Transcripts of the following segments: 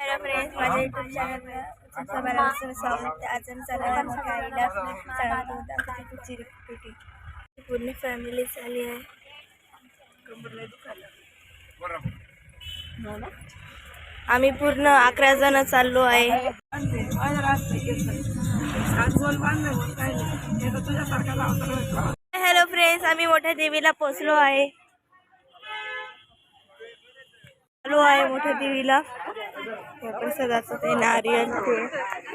Hello friends माझ्या YouTube चॅनलवर तुमचं स्वागत. आज मोठ्या आईला सांगत होता पूर्ण फॅमिली आली आहे. आम्ही पूर्ण अकरा जण चाललो आहे. हॅलो फ्रेंड्स आम्ही मोठ्या देवीला पोचलो आहे. आलो आहे मोठ्या देवीला. या प्रसादाचं ते नारियल ते.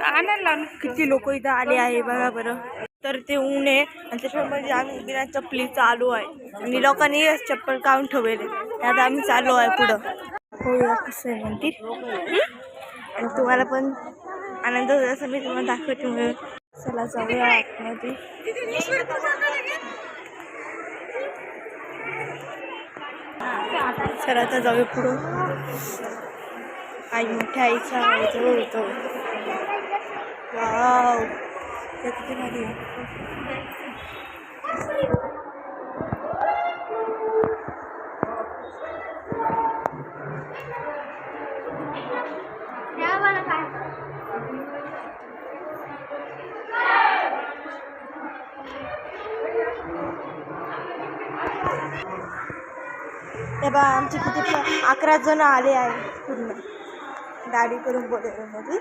आणायला किती लोक इथं आले आहे बघा बरं. तर ते ऊन आहे आणि त्याच्यामध्ये म्हणजे आम्ही बिना चपली चालू आहे. आणि लोकांनी चप्पल काढून ठेवले आता आम्ही चालू आहे पुढं. हो कसं आहे मंदिर. आणि तुम्हाला पण आनंद होईल असं मी तुम्हाला दाखवते म्हणून. चला जाऊया आतमध्ये. चला आता जाऊया पुढं. आई मोठ्या आईचा जवळ होतो. वाव. ते किती भारी ते बा आमचे किती अकरा जण आले आहे पूर्ण. दाढी करून बोलेरोमध्ये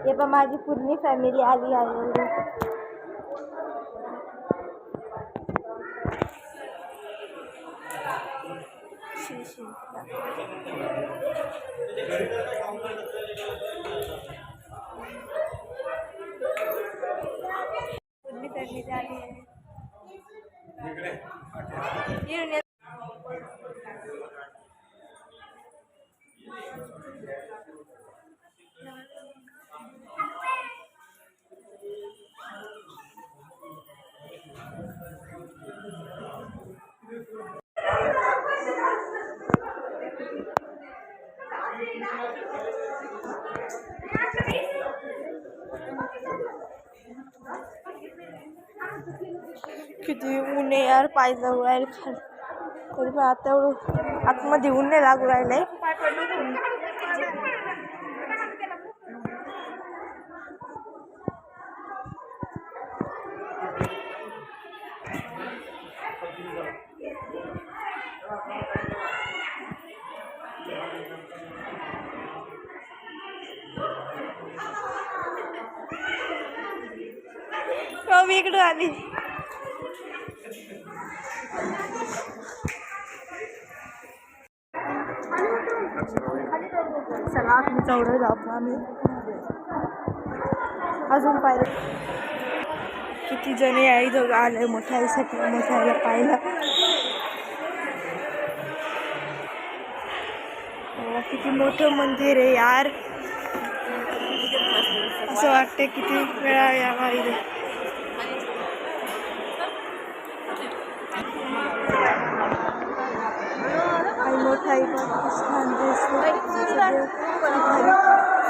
हे पण माझी पूर्ण फॅमिली आली आहे शी, शी. किती ऊन आहे यार पाय जाऊ आहे. खाली तरी पण आता एवढं आतमध्ये ऊन नाही लागू राहिलंय. हो मी इकडं आली. चला आम्ही चौडं जाऊ आम्ही? अजून पाहिलं किती जणी आई दोघं? आले मोठ्या आईसाठी मोठ्या आईला पाहिलं किती मोठं मंदिर आहे यार. असं वाटतं किती वेळा यावा इथे. आणि मोठा आई पण किती छान दिसतो सगळे भारी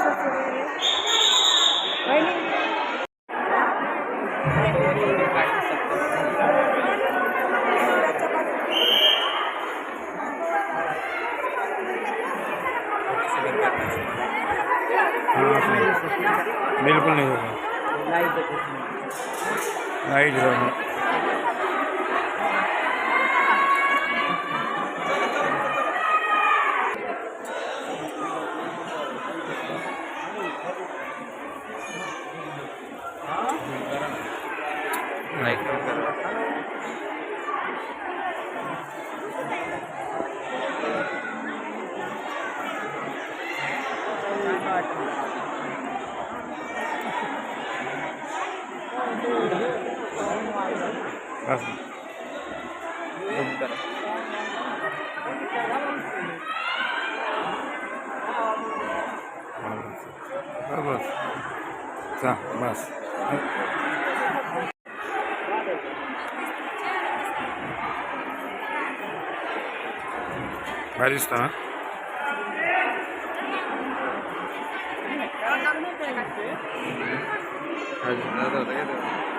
सजवलेले. बिल्कुल नहीं होगा लाइट બસ ચા બસ ભારી સ્થાન Hadi, hadi, hadi, hadi.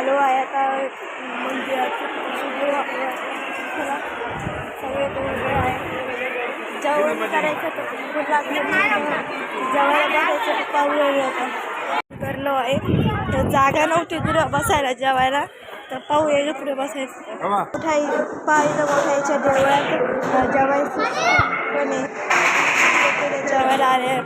आलो आहे आता चला, सगळे आहे. जेवण करायचं तर तर पाऊल होतं. आहे. तर जागा नव्हती पुढं बसायला जेवायला. तर पाहू याच्यापुढे बसायचं मोठाई पाहिलं मोठाईच्या देवळात जेवायचं पण जेवायला आले आहे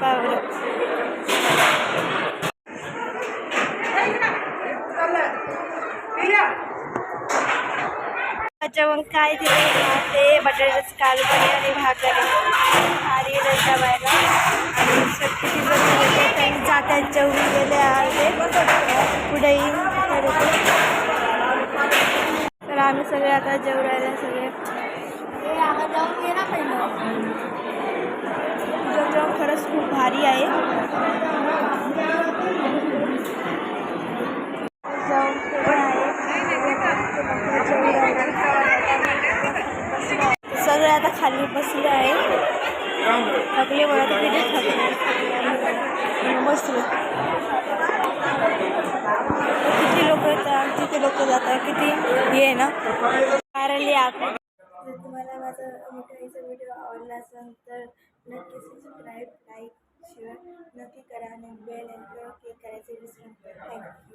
जेवण काय दिलं ते बटाट्याचं कालवणी आणि भाकरी. आणि जेवायला आणि शक्ती जण जात्यात जेवून गेले आहे. पुढे येईन तर तर आम्ही सगळे आता जेवरायला सगळे. जेवण खरंच खूप भारी आहे जाऊन केलं आहे सगळे आता खाली बसले आहे. थकले मला तर किती थकले. बसले. किती लोक येतात? किती लोक जातात? किती? हे ना. वारली आपण जर तुम्हाला माझा मिठाईचा व्हिडिओ आवडला असेल तर नक्की सबस्क्राईब लाईक शेअर नक्की करा आणि बेल आयकॉन क्लिक करायचे विसरून थँक्यू